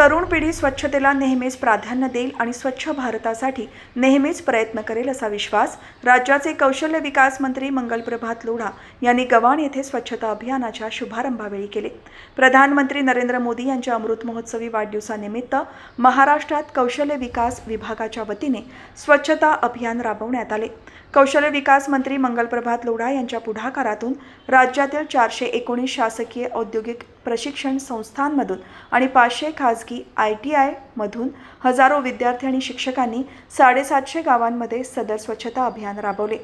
तरुण पिढी स्वच्छतेला नेहमीच प्राधान्य देईल आणि स्वच्छ भारतासाठी नेहमीच प्रयत्न करेल असा विश्वास राज्याचे कौशल्य विकास मंत्री मंगलप्रभात लोढा यांनी गव्हाण येथे स्वच्छता अभियानाच्या शुभारंभावेळी केले. प्रधानमंत्री नरेंद्र मोदी यांच्या अमृत महोत्सवी वाढदिवसानिमित्त महाराष्ट्रात कौशल्य विकास विभागाच्या वतीने स्वच्छता अभियान राबवण्यात आले. कौशल्य विकास मंत्री मंगलप्रभात लोढा यांच्या पुढाकारातून राज्यातील चारशे एकोणीस शासकीय औद्योगिक प्रशिक्षण संस्थांमधून आणि पाचशे खाजगी आय टी आयमधून हजारो विद्यार्थी आणि शिक्षकांनी साडेसातशे गावांमध्ये सदर स्वच्छता अभियान राबवले.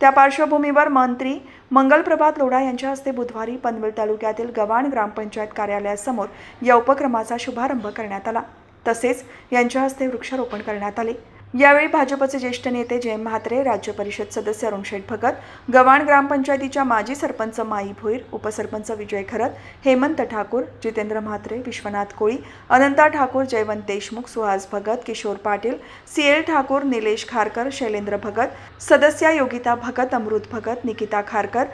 त्या पार्श्वभूमीवर मंत्री मंगलप्रभात लोढा यांच्या हस्ते बुधवारी पनवेल तालुक्यातील गव्हाण ग्रामपंचायत कार्यालयासमोर या उपक्रमाचा शुभारंभ करण्यात आला. तसेच यांच्या हस्ते वृक्षारोपण करण्यात आले. यावेळी भाजपचे ज्येष्ठ नेते जय म्हात्रे राज्य परिषद सदस्य अरुणशेठ भगत गव्हाण ग्रामपंचायतीच्या माजी सरपंच माई भोईर उपसरपंच विजय खरत हेमंत ठाकूर जितेंद्र म्हात्रे विश्वनाथ कोळी अनंता ठाकूर जयवंत देशमुख सुहास भगत किशोर पाटील सी एल ठाकूर निलेश खारकर शैलेंद्र भगत सदस्या योगिता भगत अमृत भगत निकिता खारकर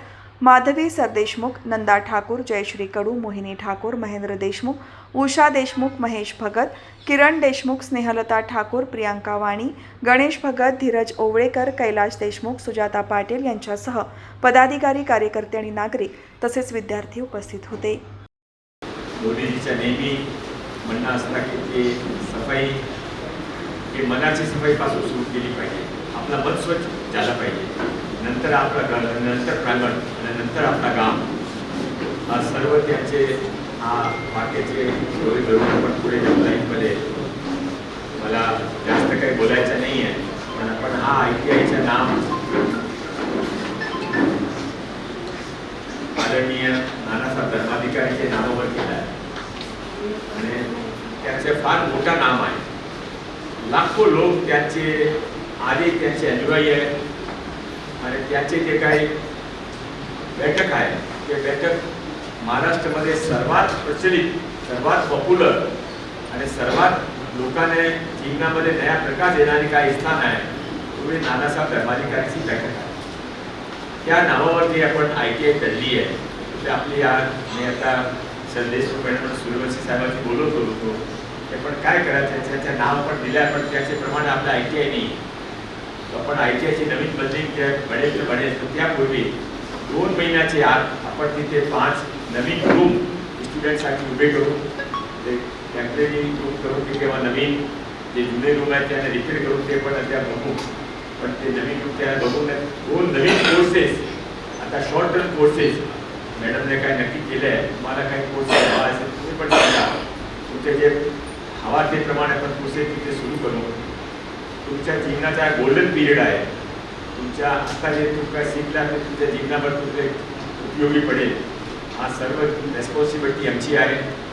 माधवी सरदेशमुख नंदा ठाकूर जयश्री कडू मोहिनी ठाकूर महेंद्र देशमुख उषा देशमुख महेश भगत किरण देशमुख स्नेहलता ठाकूर प्रियांका वाणी गणेश भगत धीरज ओवळेकर कैलाश देशमुख सुजाता पाटील यांच्यासह पदाधिकारी कार्यकर्ते आणि नागरिक तसेच विद्यार्थी उपस्थित होते. नेहमी म्हणणं की ते सफाई ही मनाची सफाईपासून सुरू केली पाहिजे. आपला मन स्वच्छ झाला पाहिजे. नंतर आपला घर नंतर प्रांगण आणि नंतर आपला गाम. हा सर्व त्यांचे हा वाक्याचे डोळे धरून आपण पुढे जाऊ लाईनमध्ये. मला जास्त काही बोलायचं नाही आहे पण आपण हा आय टी आयचं नाव आदरणीय नानासाहेब धर्माधिकारीचे नावावर केलं आहे. आणि त्याचे फार मोठा नाम आहे. लाखो लोक त्याचे आधी त्याचे अनुयायी आहेत. आणि त्याचे जे काही बैठक आहे ते बैठक महाराष्ट्रामध्ये सर्वात प्रचलित सर्वात पॉप्युलर आणि सर्वात लोकांना जीवनामध्ये नया प्रकाश येणारी काही स्थान आहे तुम्ही म्हणजे नानासाहेब धर्माधिकारीची बैठक आहे. त्या नावावरती आपण आय टी आय धरली आहे. तर आपली आज मी आता संदेश पण सूर्यवंशी साहेबांशी बोलत होतो ते पण काय करायचं त्याचं नाव पण दिलं आहे पण त्याच्याप्रमाणे आपलं आय टी आय नाही. आपण आय टी आयची नवीन बिल्डिंग जे बनेल तर बनेल तर त्यापूर्वी दोन महिन्याचे आत आपण तिथे पाच नवीन रूम स्टुडंटसाठी उभे करू. ते टेंपररी रूम करू ते किंवा नवीन जे जुने रूम आहेत त्यांना रिपेअर करून ते पण त्या बघू. पण ते नवीन रूम त्या बघून दोन नवीन कोर्सेस आता शॉर्ट टर्म कोर्सेस मॅडमने काय नक्की केलं आहे तुम्हाला काही कोर्सेस हवा असेल तुम्ही पण सांगा. तुमचे जे हवा ते प्रमाणे आपण कोर्सेस तिथे सुरू करू. तुमच्या जीवनाचा गोल्डन पिरियड आहे. तुमच्या आता जे तुमच्या शिकला ते तुमच्या जीवनावर तुमचे उपयोगी पडेल. हा सर्व रेस्पॉन्सिबिलिटी आमची आहे.